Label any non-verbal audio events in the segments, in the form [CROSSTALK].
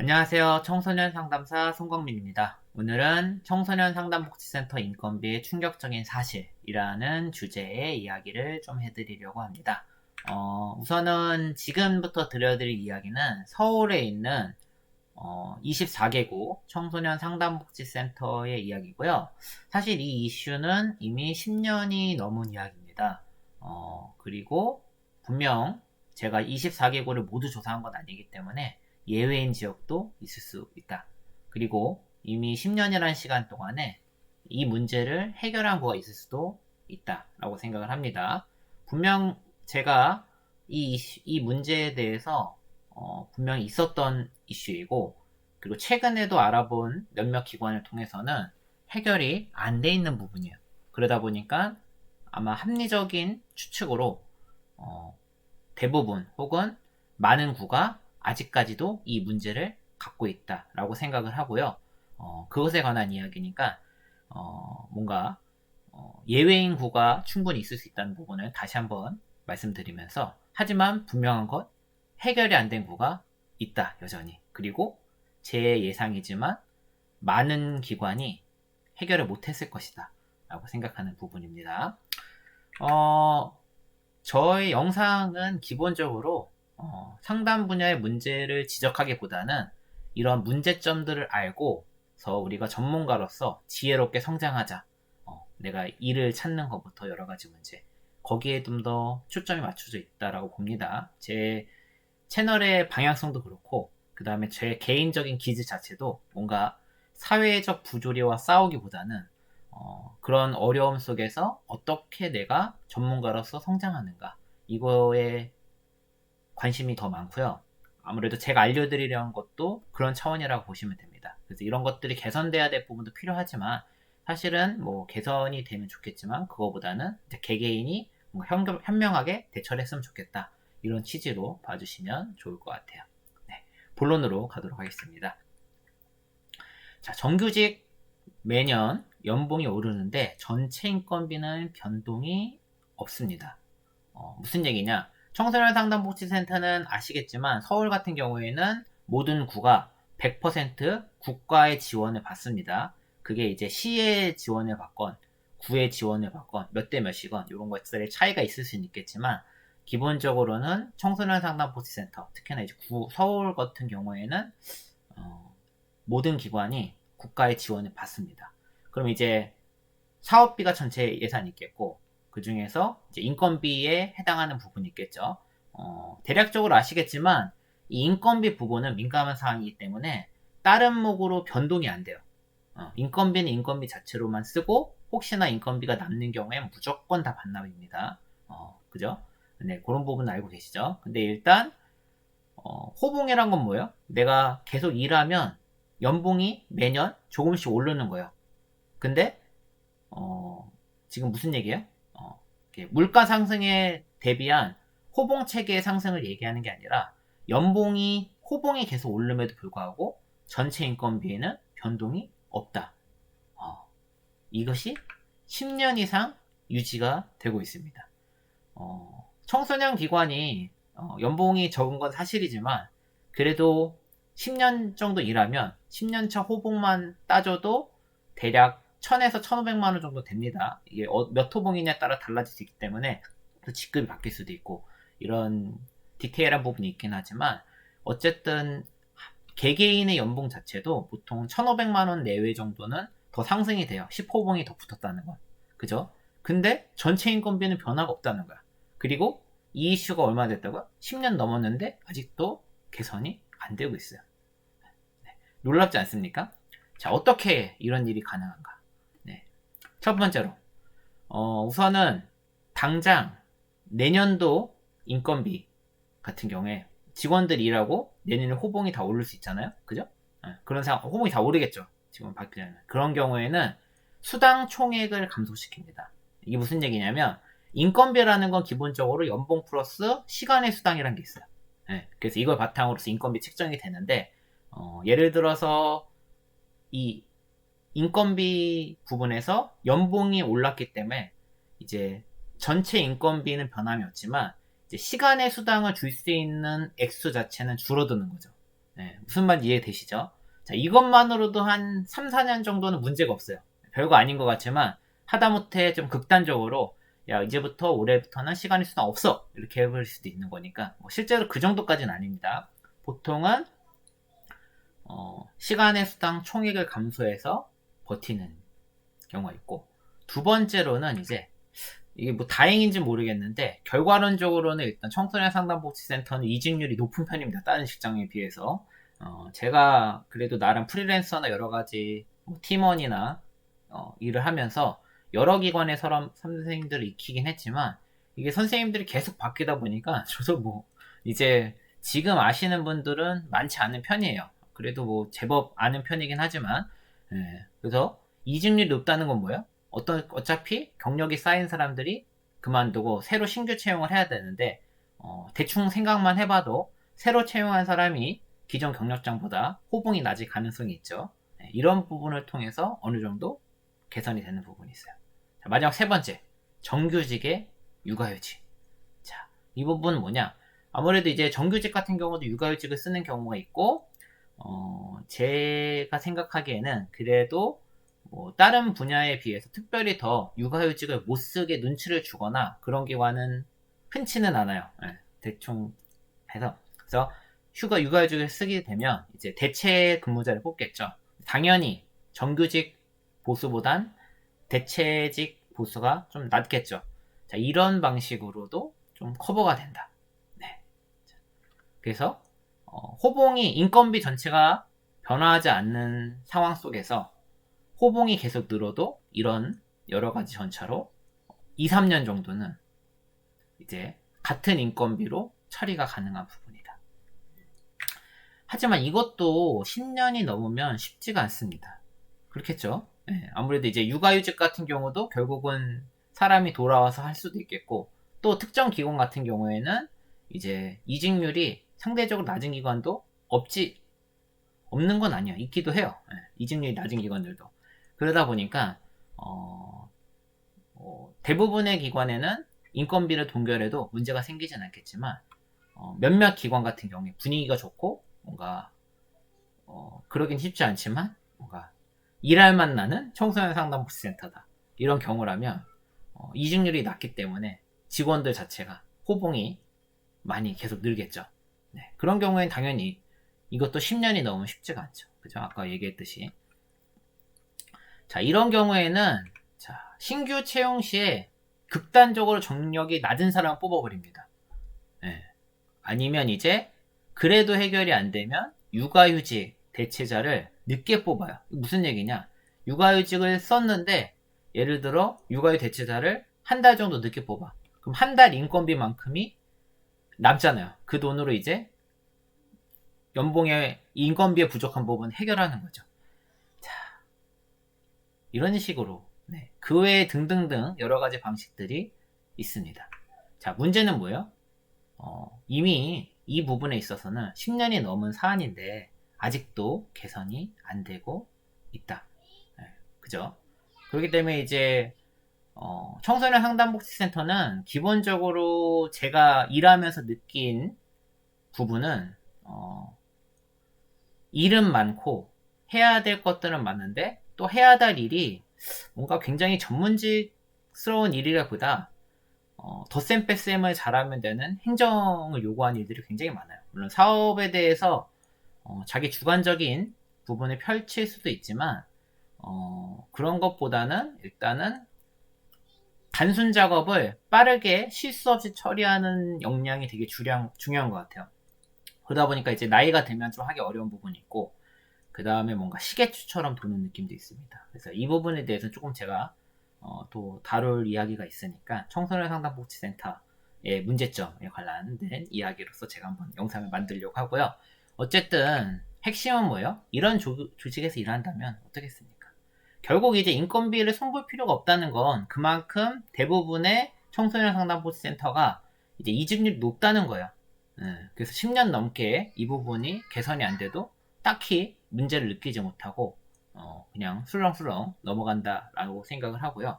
안녕하세요. 청소년 상담사 송광민입니다. 오늘은 청소년 상담복지센터 인건비의 충격적인 사실이라는 주제의 이야기를 좀 해드리려고 합니다. 어, 우선은 지금부터 드려드릴 이야기는 서울에 있는 어, 24개국 청소년 상담복지센터의 이야기고요. 사실 이 이슈는 이미 10년이 넘은 이야기입니다. 어, 그리고 분명 제가 24개국을 모두 조사한 건 아니기 때문에 예외인 지역도 있을 수 있다. 그리고 이미 10년이라는 시간 동안에 이 문제를 해결한 거가 있을 수도 있다라고 생각을 합니다. 분명 제가 이, 이 문제에 대해서 어, 분명히 있었던 이슈이고 그리고 최근에도 알아본 몇몇 기관을 통해서는 해결이 안 돼 있는 부분이에요. 그러다 보니까 아마 합리적인 추측으로 어, 대부분 혹은 많은 구가 아직까지도 이 문제를 갖고 있다라고 생각을 하고요. 어, 그것에 관한 이야기니까 어, 뭔가 어, 예외인 구가 충분히 있을 수 있다는 부분을 다시 한번 말씀드리면서 하지만 분명한 것 해결이 안 된 구가 있다 여전히 그리고 제 예상이지만 많은 기관이 해결을 못했을 것이다 라고 생각하는 부분입니다. 어, 저의 영상은 기본적으로 어, 상담 분야의 문제를 지적하기보다는 이런 문제점들을 알고서 우리가 전문가로서 지혜롭게 성장하자. 어, 내가 일을 찾는 것부터 여러 가지 문제. 거기에 좀 더 초점이 맞춰져 있다라고 봅니다. 제 채널의 방향성도 그렇고, 그 다음에 제 개인적인 기질 자체도 뭔가 사회적 부조리와 싸우기보다는 어, 그런 어려움 속에서 어떻게 내가 전문가로서 성장하는가 이거에 관심이 더 많고요. 아무래도 제가 알려드리려는 것도 그런 차원이라고 보시면 됩니다. 그래서 이런 것들이 개선돼야 될 부분도 필요하지만 사실은 뭐 개선이 되면 좋겠지만 그거보다는 개개인이 뭔가 현명하게 대처를 했으면 좋겠다. 이런 취지로 봐주시면 좋을 것 같아요. 네, 본론으로 가도록 하겠습니다. 자, 정규직 매년 연봉이 오르는데 전체 인건비는 변동이 없습니다. 어, 무슨 얘기냐? 청소년 상담 복지센터는 아시겠지만 서울 같은 경우에는 모든 구가 100% 국가의 지원을 받습니다. 그게 이제 시의 지원을 받건 구의 지원을 받건 몇 대 몇이건 이런 것들의 차이가 있을 수는 있겠지만 기본적으로는 청소년 상담 복지센터 특히나 이제 구 서울 같은 경우에는 어, 모든 기관이 국가의 지원을 받습니다. 그럼 이제 사업비가 전체 예산이 있겠고 그 중에서 인건비에 해당하는 부분이 있겠죠. 어, 대략적으로 아시겠지만 이 인건비 부분은 민감한 사항이기 때문에 다른 목으로 변동이 안 돼요. 어, 인건비는 인건비 자체로만 쓰고 혹시나 인건비가 남는 경우에 무조건 다 반납입니다. 어, 그죠? 네, 그런 부분 알고 계시죠? 근데 일단 어, 호봉이란 건 뭐예요? 내가 계속 일하면 연봉이 매년 조금씩 오르는 거예요. 근데 어, 지금 무슨 얘기예요? 물가 상승에 대비한 호봉 체계의 상승을 얘기하는 게 아니라 연봉이 호봉이 계속 오름에도 불구하고 전체 인건비에는 변동이 없다. 어, 이것이 10년 이상 유지가 되고 있습니다. 어, 청소년 기관이 어, 연봉이 적은 건 사실이지만 그래도 10년 정도 일하면 10년차 호봉만 따져도 대략 1000에서 1500만 원 정도 됩니다. 이게 어, 몇 호봉이냐에 따라 달라질 수 있기 때문에 또 직급이 바뀔 수도 있고 이런 디테일한 부분이 있긴 하지만 어쨌든 개개인의 연봉 자체도 보통 1500만 원 내외 정도는 더 상승이 돼요. 10호봉이 더 붙었다는 건. 그죠? 근데 전체 인건비는 변화가 없다는 거야. 그리고 이 이슈가 얼마 됐다고요? 10년 넘었는데 아직도 개선이 안 되고 있어요. 네. 놀랍지 않습니까? 자, 어떻게 이런 일이 가능한가? 첫 번째로, 어, 우선은 당장 내년도 인건비 같은 경우에 직원들이 일하고 내년에 호봉이 다 오를 수 있잖아요. 그죠? 네, 그런 상황, 호봉이 다 오르겠죠. 지금 바뀌면. 그런 경우에는 수당 총액을 감소시킵니다. 이게 무슨 얘기냐면, 인건비라는 건 기본적으로 연봉 플러스 시간의 수당이라는 게 있어요. 네, 그래서 이걸 바탕으로서 인건비 측정이 되는데, 어, 예를 들어서 이 인건비 부분에서 연봉이 올랐기 때문에 이제 전체 인건비는 변함이 없지만 시간의 수당을 줄 수 있는 액수 자체는 줄어드는 거죠. 네, 무슨 말 이해되시죠? 자, 이것만으로도 한 3, 4년 정도는 문제가 없어요. 별거 아닌 것 같지만 하다못해 좀 극단적으로 야 이제부터 올해부터는 시간의 수당 없어 이렇게 해버릴 수도 있는 거니까 뭐 실제로 그 정도까지는 아닙니다. 보통은 어, 시간의 수당 총액을 감소해서 버티는 경우가 있고 두 번째로는 이제 이게 뭐 다행인지 모르겠는데 결과론적으로는 일단 청소년 상담복지센터는 이직률이 높은 편입니다. 다른 직장에 비해서 어, 제가 그래도 나름 프리랜서나 여러 가지 뭐 팀원이나 어, 일을 하면서 여러 기관의 사람 선생님들을 익히긴 했지만 이게 선생님들이 계속 바뀌다 보니까 [LAUGHS] 저도 뭐 이제 지금 아시는 분들은 많지 않은 편이에요. 그래도 뭐 제법 아는 편이긴 하지만 예, 그래서 이직률이 높다는 건 뭐예요? 어떤 어차피 경력이 쌓인 사람들이 그만두고 새로 신규 채용을 해야 되는데 어, 대충 생각만 해봐도 새로 채용한 사람이 기존 경력장보다 호봉이 낮을 가능성이 있죠. 네, 이런 부분을 통해서 어느 정도 개선이 되는 부분이 있어요. 자, 마지막 세 번째 정규직의 육아휴직. 자, 이 부분은 뭐냐? 아무래도 이제 정규직 같은 경우도 육아휴직을 쓰는 경우가 있고 어, 제가 생각하기에는 그래도 뭐 다른 분야에 비해서 특별히 더 육아휴직을 못 쓰게 눈치를 주거나 그런 기관은 흔치는 않아요. 네, 대충 해서 그래서 휴가 육아휴직을 쓰게 되면 이제 대체 근무자를 뽑겠죠. 당연히 정규직 보수보단 대체직 보수가 좀 낮겠죠. 자, 이런 방식으로도 좀 커버가 된다. 네. 그래서 어, 호봉이 인건비 전체가 변화하지 않는 상황 속에서 호봉이 계속 늘어도 이런 여러 가지 전차로 2, 3년 정도는 이제 같은 인건비로 처리가 가능한 부분이다. 하지만 이것도 10년이 넘으면 쉽지가 않습니다. 그렇겠죠? 네, 아무래도 이제 육아휴직 같은 경우도 결국은 사람이 돌아와서 할 수도 있겠고 또 특정 기관 같은 경우에는 이제 이직률이 상대적으로 낮은 기관도 없지 없는 건 아니야. 있기도 해요. 네, 이직률이 낮은 기관들도. 그러다 보니까 어, 어, 대부분의 기관에는 인건비를 동결해도 문제가 생기진 않겠지만 어, 몇몇 기관 같은 경우에 분위기가 좋고 뭔가 어, 그러긴 쉽지 않지만 뭔가 일할 만 나는 청소년 상담복지센터다. 이런 경우라면 어, 이직률이 낮기 때문에 직원들 자체가 호봉이 많이 계속 늘겠죠. 네, 그런 경우엔 당연히 이것도 10년이 넘으면 쉽지가 않죠. 그죠? 아까 얘기했듯이. 자, 이런 경우에는 자, 신규 채용 시에 극단적으로 정력이 낮은 사람을 뽑아버립니다. 네. 아니면 이제 그래도 해결이 안 되면 육아휴직 대체자를 늦게 뽑아요. 무슨 얘기냐? 육아휴직을 썼는데 예를 들어 육아휴 대체자를 한 달 정도 늦게 뽑아. 그럼 한 달 인건비만큼이 남잖아요. 그 돈으로 이제 연봉의 인건비에 부족한 부분 해결하는 거죠. 자, 이런 식으로 네, 그 외에 등등등 여러 가지 방식들이 있습니다. 자, 문제는 뭐예요? 어, 이미 이 부분에 있어서는 10년이 넘은 사안인데 아직도 개선이 안 되고 있다. 네, 그죠? 그렇기 때문에 이제 어, 청소년 상담복지센터는 기본적으로 제가 일하면서 느낀 부분은 어, 일은 많고 해야 될 것들은 많은데 또 해야 될 일이 뭔가 굉장히 전문직스러운 일이라보다 어, 덧셈 뺄셈을 잘하면 되는 행정을 요구하는 일들이 굉장히 많아요. 물론 사업에 대해서 어, 자기 주관적인 부분을 펼칠 수도 있지만 어, 그런 것보다는 일단은 단순 작업을 빠르게 실수 없이 처리하는 역량이 되게 주량, 중요한 것 같아요. 그러다 보니까 이제 나이가 들면 좀 하기 어려운 부분이 있고, 그 다음에 뭔가 시계추처럼 도는 느낌도 있습니다. 그래서 이 부분에 대해서 조금 제가 어, 또 다룰 이야기가 있으니까 청소년 상담복지센터의 문제점에 관련된 이야기로서 제가 한번 영상을 만들려고 하고요. 어쨌든 핵심은 뭐예요? 이런 조, 조직에서 일한다면 어떻겠습니까? 결국 이제 인건비를 손볼 필요가 없다는 건 그만큼 대부분의 청소년 상담복지센터가 이제 이직률이 높다는 거예요. 네, 그래서 10년 넘게 이 부분이 개선이 안 돼도 딱히 문제를 느끼지 못하고 어, 그냥 술렁술렁 넘어간다라고 생각을 하고요.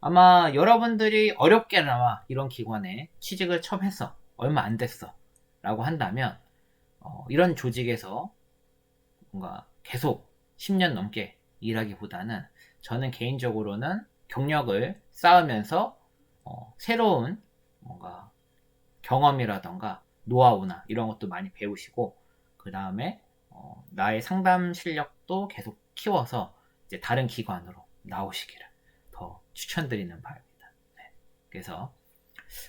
아마 여러분들이 어렵게나마 이런 기관에 취직을 처음 해서 얼마 안 됐어 라고 한다면 어, 이런 조직에서 뭔가 계속 10년 넘게 일하기보다는 저는 개인적으로는 경력을 쌓으면서 어, 새로운 뭔가 경험이라던가 노하우나 이런 것도 많이 배우시고 그 다음에 어, 나의 상담 실력도 계속 키워서 이제 다른 기관으로 나오시기를 더 추천드리는 바입니다. 네. 그래서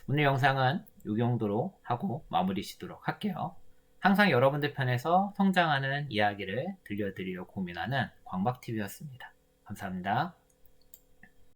오늘 영상은 이 정도로 하고 마무리 짓도록 할게요. 항상 여러분들 편에서 성장하는 이야기를 들려드리려 고민하는 광박TV였습니다. 감사합니다.